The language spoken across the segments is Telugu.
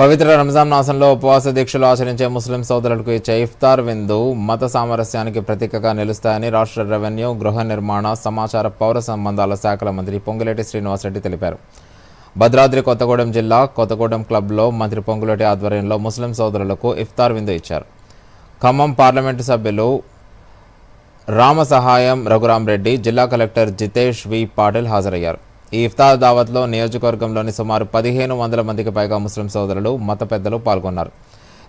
పవిత్ర రంజాన్ మాసంలో ఉపవాస దీక్షలు ఆచరించే ముస్లిం సోదరులకు ఇచ్చే ఇఫ్తార్ విందు మత సామరస్యానికి ప్రతీకగా నిలుస్తాయని రాష్ట్ర రెవెన్యూ గృహ నిర్మాణ సమాచార పౌర సంబంధాల శాఖల మంత్రి పొంగులేటి శ్రీనివాసరెడ్డి తెలిపారు. భద్రాద్రి కొత్తగూడెం జిల్లా కొత్తగూడెం క్లబ్లో మంత్రి పొంగులేటి ఆధ్వర్యంలో ముస్లిం సోదరులకు ఇఫ్తార్ విందు ఇచ్చారు. ఖమ్మం పార్లమెంటు సభ్యులు రామ సహాయం రఘురామరెడ్డి జిల్లా కలెక్టర్ జితేష్ వి పాటిల్ హాజరయ్యారు. ఈ ఇఫ్తార్ దావత్లో నియోజకవర్గంలోని సుమారు పదిహేను వందల మందికి పైగా ముస్లిం సోదరులు మత పెద్దలు పాల్గొన్నారు.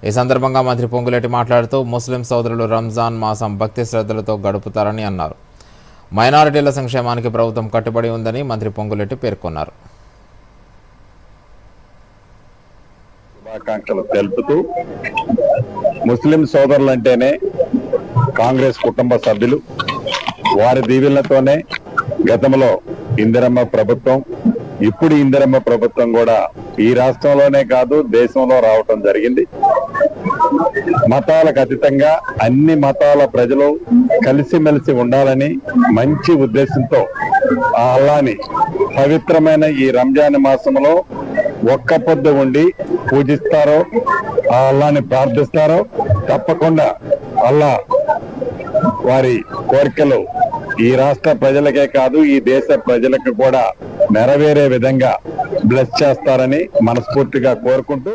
ఈ సందర్భంగా మంత్రి పొంగులేటి మాట్లాడుతూ ముస్లిం సోదరులు రంజాన్ మాసం భక్తి శ్రద్ధలతో గడుపుతారని అన్నారు. మైనారిటీల సంక్షేమానికి ప్రభుత్వం కట్టుబడి ఉందని మంత్రి పొంగులేటి పేర్కొన్నారు. శుభాకాంక్షలు తెలుపుతూ ముస్లిం సోదరులంటేనే కాంగ్రెస్ కుటుంబ సభ్యులు వారి దీవెనలతోనే గతంలో ఇందిరమ్మ ప్రభుత్వం ఇప్పుడు ఇందిరమ్మ ప్రభుత్వం కూడా ఈ రాష్ట్రంలోనే కాదు దేశంలో రావటం జరిగింది. మతాలకు అతీతంగా అన్ని మతాల ప్రజలు కలిసిమెలిసి ఉండాలని మంచి ఉద్దేశంతో ఆ అల్లాని పవిత్రమైన ఈ రంజాన్ మాసంలో ఒక్క పొద్దు ఉండి పూజిస్తారో ఆ అల్లాని ప్రార్థిస్తారో తప్పకుండా అల్లా వారి కోరికలు ఈ రాష్ట్ర ప్రజలకే కాదు ఈ దేశ ప్రజలకు కూడా నెరవేరే విధంగా బ్లెస్ చేస్తారని మనస్ఫూర్తిగా కోరుకుంటూ